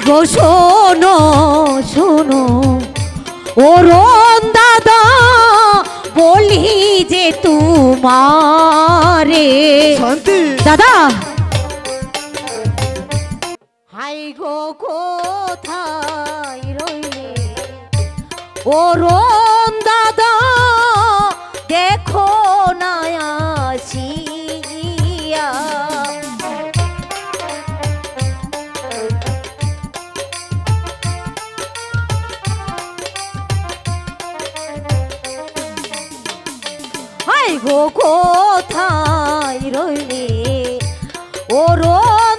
গো শোনো শোনো। ও রন দাদা বলি যে তোমারে। শান্তি। দাদা। হাই গো কোথায় রইলে? ও রন দাদা গো? কোথায় রইলে? ও রন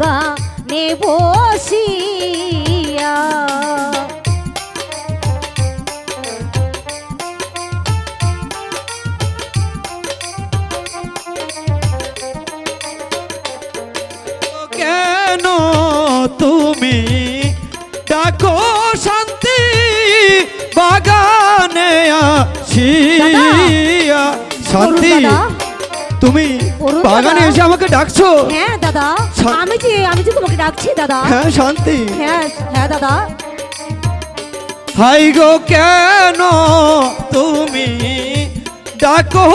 বাগানে বসিয়া। কেন তুমি ডাকো শান্তি বাগানে আসিয়া? শান্তি তুমি বাগানে এসে আমাকে ডাকছো? হ্যাঁ দাদা। আমি যে আমি যে তোমাকে ডাকছি দাদা। হ্যাঁ শান্তি। হ্যাঁ হ্যাঁ দাদা। হাই গো কেন তুমি ডাকো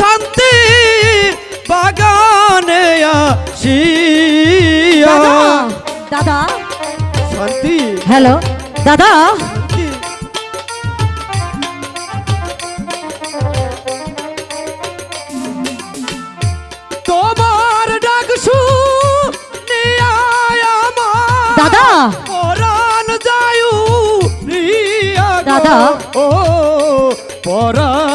শান্তি? বাগানে আসিয়া। দাদা দাদা। শান্তি। হ্যালো দাদা। দাদা পরাণ যায়ু। দাদা। ও পরাণ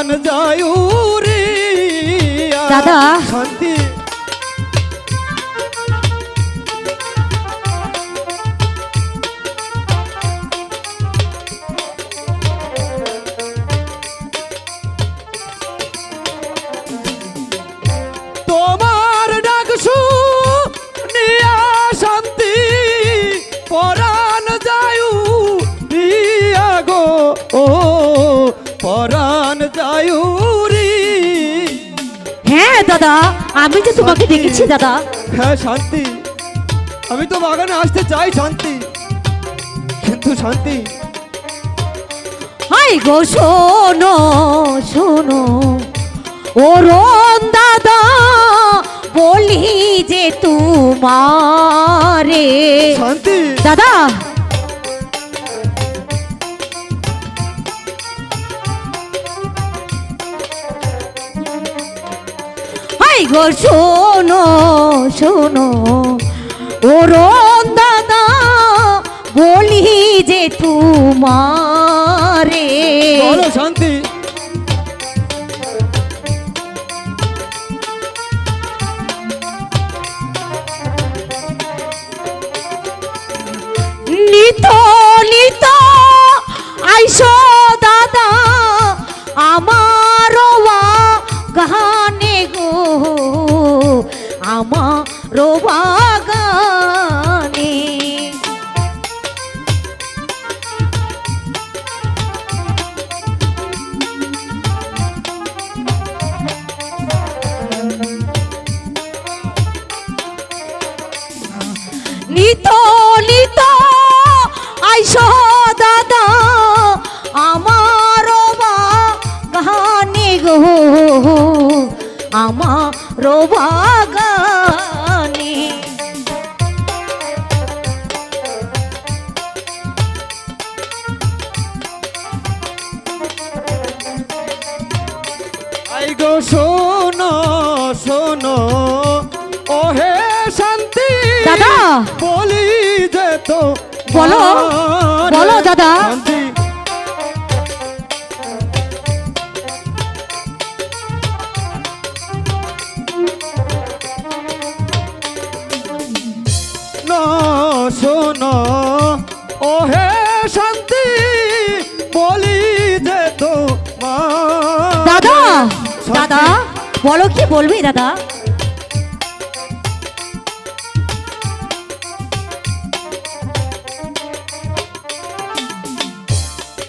আমি তো তোমাকে। দেখেছি দাদা। হ্যাঁ শান্তি। আমি তো বাগানে আসতে চাই শান্তি। কিন্তু শান্তি। হাই গো শোনো শোনো। ও রন দাদা বলি যে তোমারে গো শোনো শোনো। ও রন দাদা বলি যে তোমারে। শান্তি। নিত নিত আইসো দাদা আমার আমার বাগানে নিত নিত আইস দাদা আমার গানে গো। আমার বা বলি যে তো বলো, বলো দাদা। শোনো ও হে শান্তি বলি যে তো দাদা দাদা বলো কি বলবি দাদা?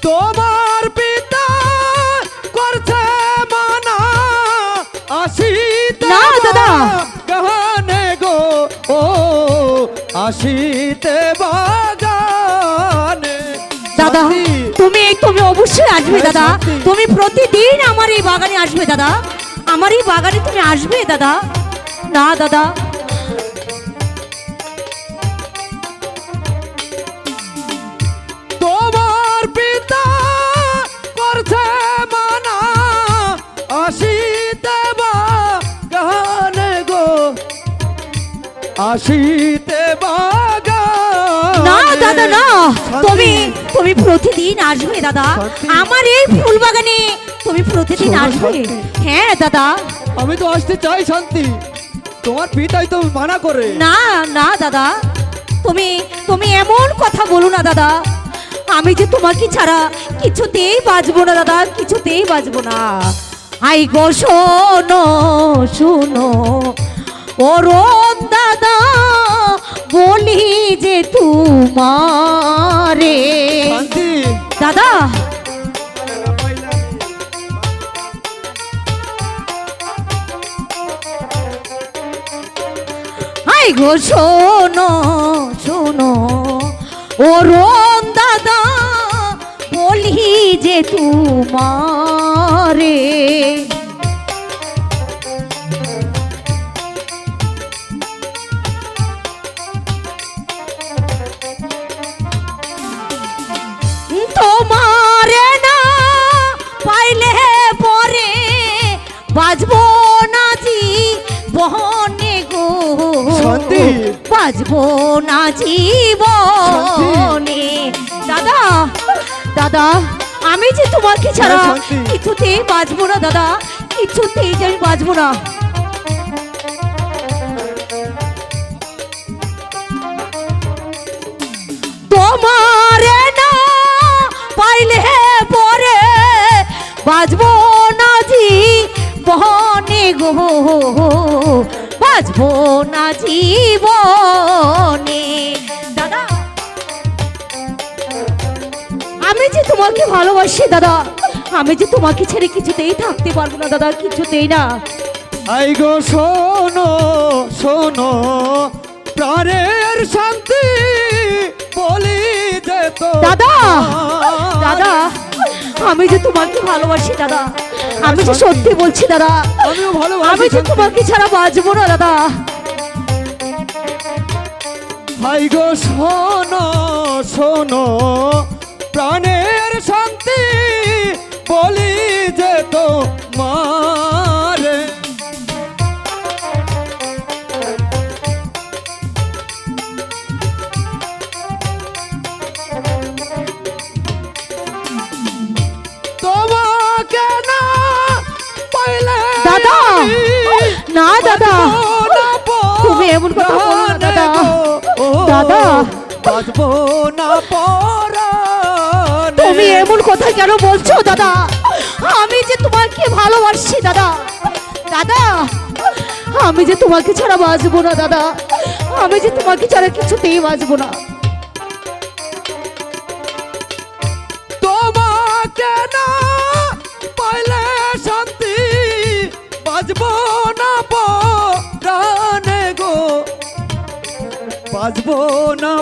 তোমার পিতা করছে মানা আসিতে না, দাদা। গহনে গো ও আসিতে বাগানে। দাদা তুমি তুমি অবশ্যই আসবে দাদা। তুমি প্রতিদিন আমার এই বাগানে আসবে দাদা। আমার এই বাগানে তুমি আসবে দাদা। না দাদা। তুমি প্রতিদিন আসবে দাদা। আমার এই ফুল বাগানে তুমি প্রতিদিন আসবে। হ্যাঁ দাদা। আমি তো আসতে চাই শান্তি। তোমার পিতাই তো মানা করে। না না দাদা। তুমি তুমি এমন কথা বলো না দাদা। আমি যে তোমাকে ছাড়া কিছুতেই বাঁচবো না দাদা। কিছুতেই বাঁচবো না। আই গো শোনো শুনো। অরুণ দাদা বলি যে তোমারে। দাদা। হাই গো শোনো শোনো। অরুণ দাদা বলি যে তোমারে। বাজবো নাচি বহনে গো। বাজবো না জীবনে দাদা দাদা আমি যে তোমাকে ছাড়া হ্যাঁ, শান্তি। কিছুতেই বাঁচবো না দাদা কিছুতেই যে আমি বাঁচবো না তোমারে না পাইলে পরে বাজবো বহনে গো বাজবো না জীবনে। দাদা আমি যে তোমাকে ভালোবাসি দাদা আমি যে তোমাকে ছেড়ে কিছুতেই থাকতে পারব না দাদা কিছুতেই না। আই গো শোনো শোনো প্রাণের শান্তি বলি দাদা দাদা আমি যে তোমাকে ভালোবাসি দাদা আমি যে সত্যি বলছি দাদা আমি যে তোমাকে ছাড়া বাঁচবো না দাদা। ভাই গো শোনো শোনো প্রাণের এমন কথা বলো না দাদা। দাদা। বাঁচবো না পরাণে। তুমি এমন কথা কেন বলছো দাদা আমি যে তোমাকে ভালোবাসি দাদা দাদা আমি যে তোমাকে ছাড়া বাঁচবো না দাদা আমি যে তোমাকে ছাড়া কিছুতেই বাঁচবো না তোমাকে না পাইলে শান্তি বাজবো বাজবো না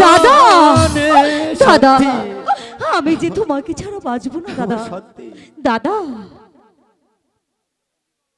দাদা! দাদা! আমি যে তোমাকে ছাড়া বাঁচবো না দাদা। দাদা!